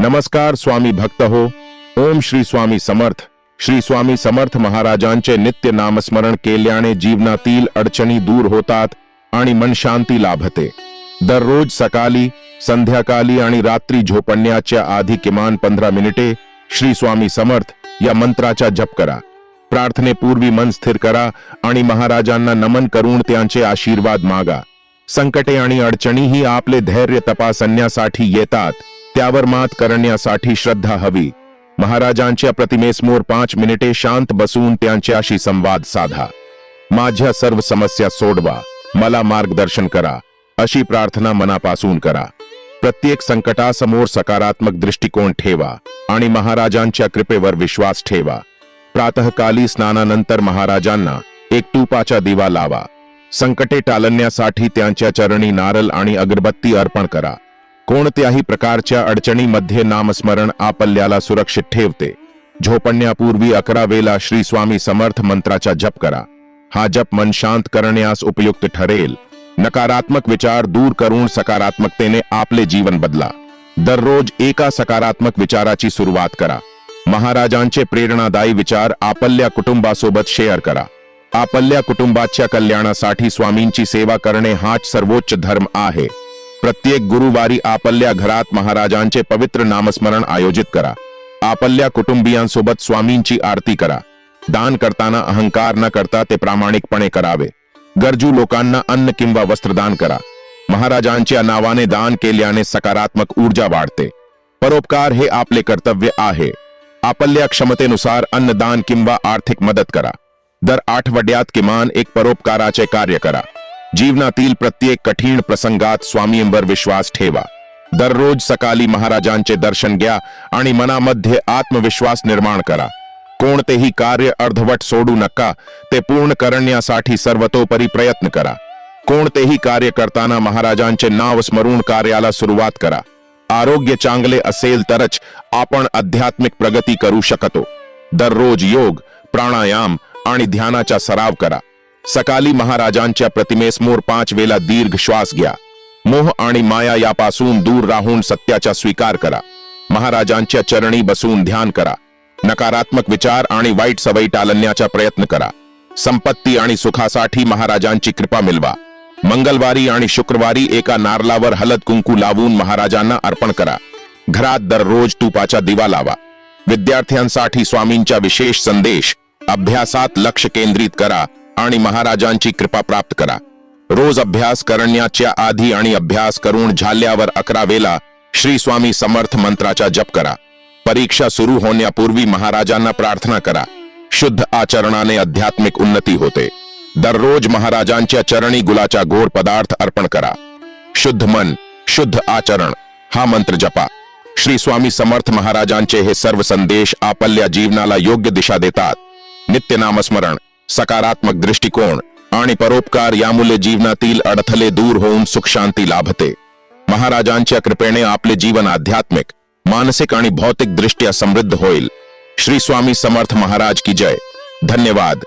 नमस्कार, स्वामी भक्त हो। ओम श्री स्वामी समर्थ। श्री स्वामी समर्थ महाराजांचे नित्य नामस्मरण केल्याने जीवनातील अडचणी दूर होतात आणि मन शांती लाभते. दररोज सकाळी, संध्याकाळी आणि रात्री झोपण्याच्या आधी किमान पंधरा मिनिटे श्री स्वामी समर्थ या मंत्राचा जप करा. प्रार्थनेपूर्वी मन स्थिर करा आणि महाराजांना नमन करून त्यांचे आशीर्वाद मागा. संकटे आणि अडचणीही आपले धैर्य तपासण्यासाठी येतात. त्यावर मात करण्यासाठी श्रद्धा हवी. महाराजांच्या प्रतिमेसमोर पाच मिनिटे शांत बसून त्यांच्याशी संवाद साधा. माझ्या सर्व समस्या सोडवा. मला मार्गदर्शन करा. अशी प्रार्थना मनापासून करा. प्रत्येक संकटासमोर सकारात्मक दृष्टिकोन ठेवा आणि महाराजांच्या कृपेवर विश्वास ठेवा. प्रातःकाली स्नानानंतर महाराजांना एक तुपाचा दिवा लावा. संकटे टालण्यासाठी त्यांच्या चरणी नारल आणि अगरबत्ती अर्पण करा. कोणत्याही प्रकारच्या अडचणीमध्ये नामस्मरण आपल्याला सुरक्षित ठेवते. झोपण्यापूर्वी अकरा वेला श्री स्वामी समर्थ मंत्राचा जप करा. हा जप मन शांत करण्यास उपयुक्त ठरेल. नकारात्मक विचार दूर करून सकारात्मकतेने आपले जीवन बदला. दररोज एका सकारात्मक विचाराची सुरुवात करा. महाराजांचे प्रेरणादायी विचार आपल्या कुटुंबासोबत शेअर करा. आपल्या कुटुंबाच्या कल्याणासाठी स्वामींची सेवा करणे हाच सर्वोच्च धर्म आहे. प्रत्येक गुरुवारी आपल्या घरात महाराजांचे पवित्र नामस्मरण आयोजित करा. आपल्या कुटुंबियांसोबत स्वामींची आरती करा. दान करताना अहंकार न करता ते प्रामाणिकपणे करावे. गरजू लोकांना अन्न किंवा वस्त्रदान करा. महाराजांच्या नावाने दान केल्याने सकारात्मक ऊर्जा वाढते. परोपकार हे आपले कर्तव्य आहे. आपल्या क्षमतेनुसार अन्नदान किंवा आर्थिक मदत करा. दर आठवड्यात किमान एक परोपकाराचे कार्य करा. जीवनातील प्रत्येक कठीण प्रसंगात स्वामींवर विश्वास ठेवा. दररोज सकाळी महाराजांचे दर्शन घ्या आणि मनामध्ये आत्मविश्वास निर्माण करा. कोणतेही कार्य अर्धवट सोडू नका ते पूर्ण करण्यासाठी सर्वतोपरी प्रयत्न करा. कोणतेही कार्य करताना महाराजांचे नाव स्मरून कार्याला सुरुवात करा. आरोग्य चांगले असेल तरच आपण आध्यात्मिक प्रगती करू शकतो. दररोज योग प्राणायाम आणि ध्यानाचा सराव करा. सकाळी महाराजांच्या प्रतिमेसमोर पाच वेळा दीर्घ श्वास घ्या. मोह आणि माया यापासून दूर राहून सत्याचा स्वीकार करा. महाराजांच्या चरणी बसून ध्यान करा. नकारात्मक विचार आणि वाईट सवयी टालण्याचा प्रयत्न करा. संपत्ती आणि सुखासाठी महाराजांची कृपा मिळवा मंगळवारी आणि शुक्रवारी एका नारलावर हलद कुंकू लावून महाराजांना अर्पण करा. घरात दररोज तुपाचा दिवा लावा. विद्यार्थ्यांसाठी स्वामींचा विशेष संदेश अभ्यासात लक्ष केंद्रित करा. आणि महाराजांची कृपा प्राप्त करा. रोज अभ्यास करण्याच्या आधी आणि अभ्यास करून झाल्यावर अकरा वेला श्री स्वामी समर्थ मंत्राचा जप करा. परीक्षा सुरू होण्यापूर्वी महाराजांना प्रार्थना करा. शुद्ध आचरणाने आध्यात्मिक उन्नती होते. दररोज महाराजांच्या चरणी गुलाचा गोड पदार्थ अर्पण करा. शुद्ध मन शुद्ध आचरण हा मंत्र जपा. श्री स्वामी समर्थ महाराजांचे हे सर्व संदेश आपल्या जीवनाला योग्य दिशा देतात. नित्य नामस्मरण सकारात्मक दृष्टिकोण, आणि परोपकार यामुळे जीवनातील अड़थले दूर होऊन सुख शांती लाभते. महाराजांच्या कृपेने आपले जीवन आध्यात्मिक, मानसिक आणि भौतिक दृष्ट्या समृद्ध होईल. श्री स्वामी समर्थ महाराज की जय. धन्यवाद.